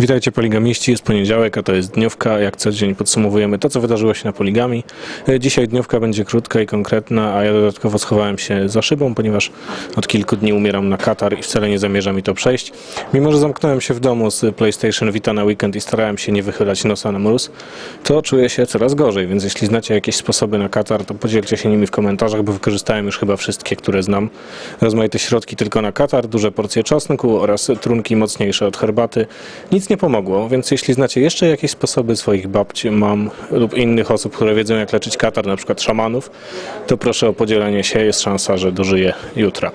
Witajcie poligamiści, jest poniedziałek, a to jest dniówka. Jak co dzień podsumowujemy to, co wydarzyło się na poligami. E, Dzisiaj dniówka będzie krótka i konkretna, a ja dodatkowo schowałem się za szybą, ponieważ od kilku dni umieram na katar i wcale nie zamierzam mi to przejść. Mimo, że zamknąłem się w domu z PlayStation Vita na weekend i starałem się nie wychylać nosa na mróz, to czuję się coraz gorzej, więc jeśli znacie jakieś sposoby na katar, to podzielcie się nimi w komentarzach, bo wykorzystałem już chyba wszystkie, które znam. Rozmaite środki tylko na katar, duże porcje czosnku oraz trunki mocniejsze od herbaty. Nic nie pomogło, więc jeśli znacie jeszcze jakieś sposoby swoich babci, mam lub innych osób, które wiedzą jak leczyć katar, na przykład szamanów, to proszę o podzielenie się, jest szansa, że dożyję jutra.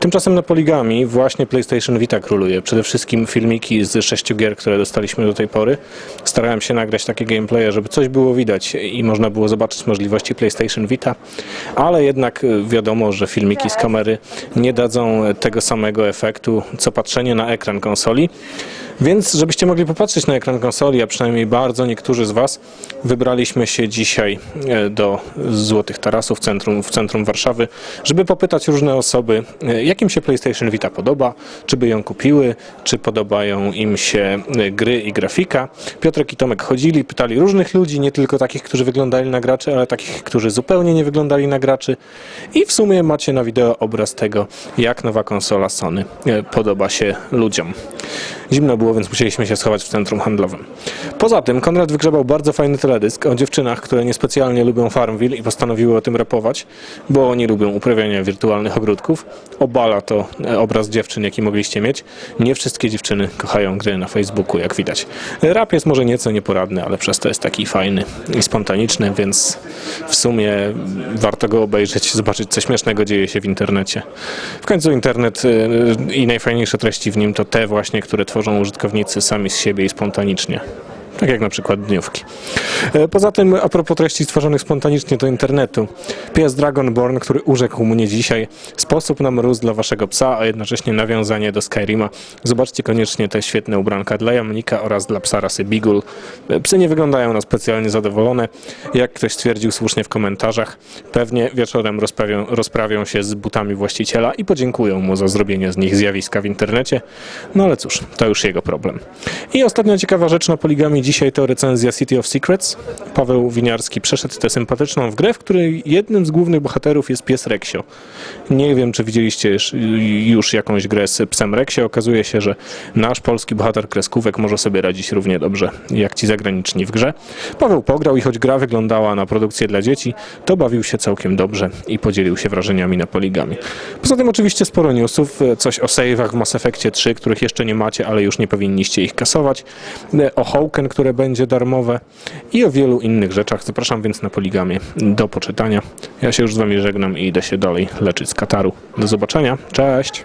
Tymczasem na poligami właśnie PlayStation Vita króluje. Przede wszystkim filmiki z sześciu gier, które dostaliśmy do tej pory. Starałem się nagrać takie gameplaye, żeby coś było widać i można było zobaczyć możliwości PlayStation Vita, ale jednak wiadomo, że filmiki z kamery nie dadzą tego samego efektu, co patrzenie na ekran konsoli. Więc, żebyście mogli popatrzeć na ekran konsoli, a przynajmniej bardzo niektórzy z Was, wybraliśmy się dzisiaj e, do Złotych Tarasów centrum, w centrum Warszawy, żeby popytać różne osoby, e, jak im się PlayStation Vita podoba, czy by ją kupiły, czy podobają im się e, gry i grafika. Piotrek i Tomek chodzili, pytali różnych ludzi, nie tylko takich, którzy wyglądali na graczy, ale takich, którzy zupełnie nie wyglądali na graczy. I w sumie macie na wideo obraz tego, jak nowa konsola Sony podoba się ludziom. Zimno było, więc musieliśmy się schować w centrum handlowym. Poza tym Konrad wygrzebał bardzo fajny teledysk o dziewczynach, które niespecjalnie lubią Farmville i postanowiły o tym rapować, bo oni lubią uprawiania wirtualnych ogródków. Obala to e, obraz dziewczyn, jaki mogliście mieć. Nie wszystkie dziewczyny kochają gry na Facebooku, jak widać. Rap jest może nieco nieporadny, ale przez to jest taki fajny i spontaniczny, więc w sumie warto go obejrzeć, zobaczyć, co śmiesznego dzieje się w internecie. W końcu internet e, i najfajniejsze treści w nim to te właśnie, które tworzą użytkownicy sami z siebie i spontanicznie. Tak jak na przykład dniówki. E, Poza tym, a propos treści stworzonych spontanicznie do internetu, pies Dragonborn, który urzekł mnie dzisiaj, sposób na mróz dla waszego psa, a jednocześnie nawiązanie do Skyrima. Zobaczcie koniecznie te świetne ubranka dla jamnika oraz dla psa rasy Beagle. E, Psy nie wyglądają na specjalnie zadowolone. Jak ktoś stwierdził słusznie w komentarzach, pewnie wieczorem rozprawią, rozprawią się z butami właściciela i podziękują mu za zrobienie z nich zjawiska w internecie. No ale cóż, to już jego problem. I ostatnia ciekawa rzecz na poligami dzisiaj to recenzja City of Secrets. Paweł Winiarski przeszedł tę sympatyczną w grę, w której jednym z głównych bohaterów jest pies Reksio. Nie wiem, czy widzieliście już- jakąś grę z psem Reksio. Okazuje się, że nasz polski bohater kreskówek może sobie radzić równie dobrze jak ci zagraniczni w grze. Paweł pograł i choć gra wyglądała na produkcję dla dzieci, to bawił się całkiem dobrze i podzielił się wrażeniami na poligami. Poza tym oczywiście sporo newsów, coś o save'ach w Mass Effectie 3, których jeszcze nie macie, ale już nie powinniście ich kasować, o Hawken, które będzie darmowe i o wielu innych rzeczach. Zapraszam więc na poligamie do poczytania. Ja się już z wami żegnam i idę się dalej leczyć z kataru. Do zobaczenia, cześć!